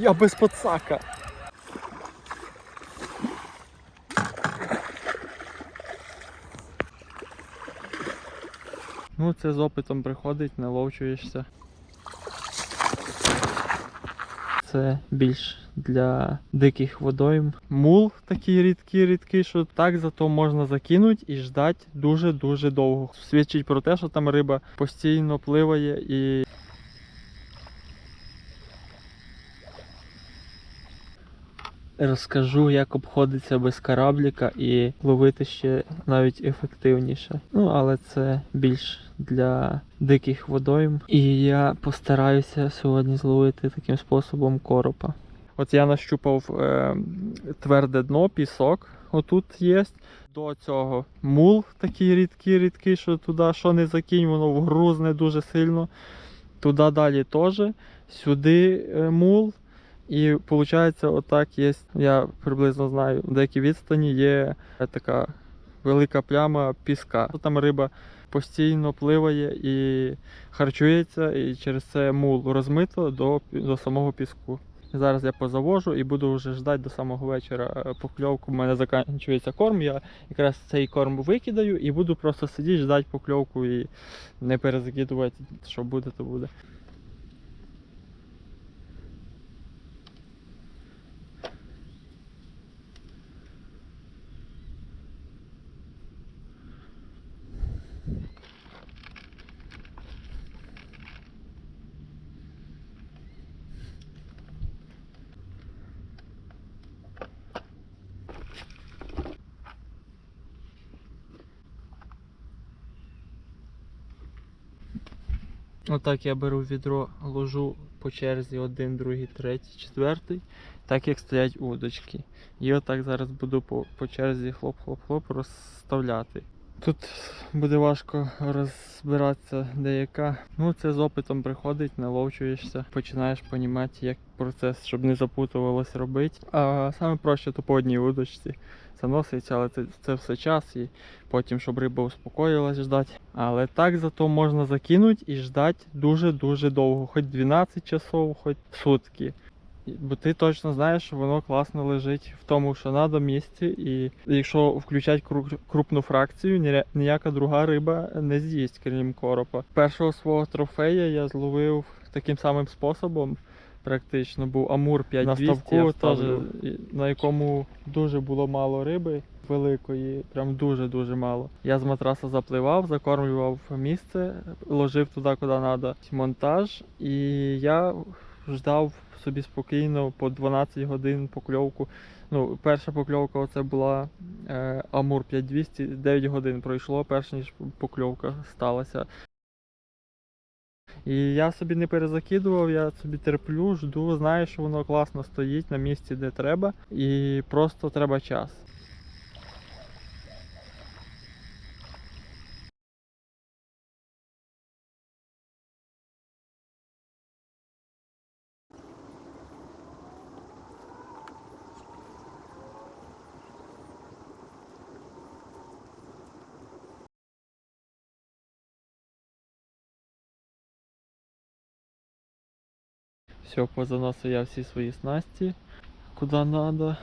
Я без подсака. Ну, це з опитом приходить, наловчуєшся. Це більш для диких водойм. Мул такий рідкий, рідкий, що так зато можна закинути і ждати дуже-дуже довго. Свідчить про те, що там риба постійно пливає і Розкажу, як обходиться без корабліка і ловити ще навіть ефективніше. Ну, але це більш для диких водойм. І я постараюся сьогодні зловити таким способом коропа. От я нащупав е, тверде дно, пісок. Отут є. До цього мул такий рідкий, рідкий, що туди що не закинь, воно вгрузне дуже сильно. Туди далі теж. Сюди е, мул. І виходить, отак є. Я приблизно знаю, в деякій відстані є така велика пляма піска. Там риба постійно пливає і харчується, і через це мул розмито до, до самого піску. Зараз я позавожу і буду вже ждати до самого вечора е, покльовку. У мене закінчується корм. Я якраз цей корм викидаю і буду просто сидіти, ждати покльовку і не перезакидувати. Що буде, то буде. Отак я беру відро, ложу по черзі один, другий, третій, четвертий, так як стоять удочки. І отак зараз буду по, по черзі хлоп-хлоп-хлоп розставляти. Тут буде важко розбиратися деяка. Ну це з опитом приходить, наловчуєшся, починаєш розуміти, як процес, щоб не запутувалось робити. А саме проще то по одній удочці заноситься, але це, це все час і потім, щоб риба успокоїлась ждати. Але так зато можна закинути і ждати дуже-дуже довго, хоч 12 часов, хоч сутки. Бо ти точно знаєш, що воно класно лежить в тому, що треба місці, і якщо включати кру- крупну фракцію, ніяка друга риба не з'їсть, крім коропа. Першого свого трофея я зловив таким самим способом. Практично був Амур 5200, На ставку теж, на якому дуже було мало риби, великої, прям дуже-дуже мало. Я з матраса запливав, закормлював місце, ложив туди, куди треба монтаж, і я ждав собі спокійно по 12 годин покльовку. Ну, перша покльовка це була е, Амур 5200, 9 годин пройшло, перш ніж покльовка сталася. І я собі не перезакидував, я собі терплю, жду, знаю, що воно класно стоїть на місці, де треба, і просто треба час. Все, позаносив я всі свої снасті, куди треба.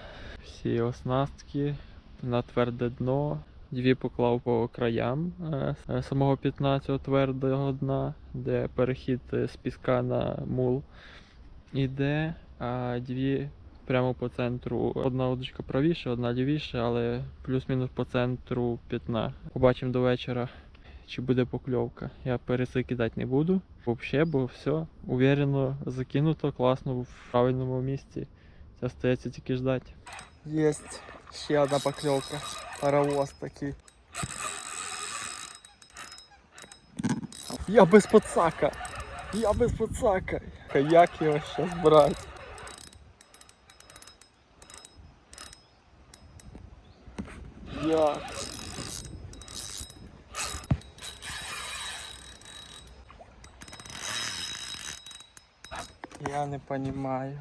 Всі оснастки на тверде дно. Дві поклав по краям е, е, самого 15 твердого дна, де перехід з піска на мул іде, а дві прямо по центру. Одна удочка правіше, одна лівіше, але плюс-мінус по центру п'ятна. Побачимо до вечора, чи буде покльовка. Я пересикидати не буду. Взагалі, бо все уверенно закинуто, класно в правильному місці. Це остається тільки ждати. Есть ще одна поклевка. Паровоз такий. Я без подсака. Я без подсака. Як його зараз брати? Як? Я не понимаю.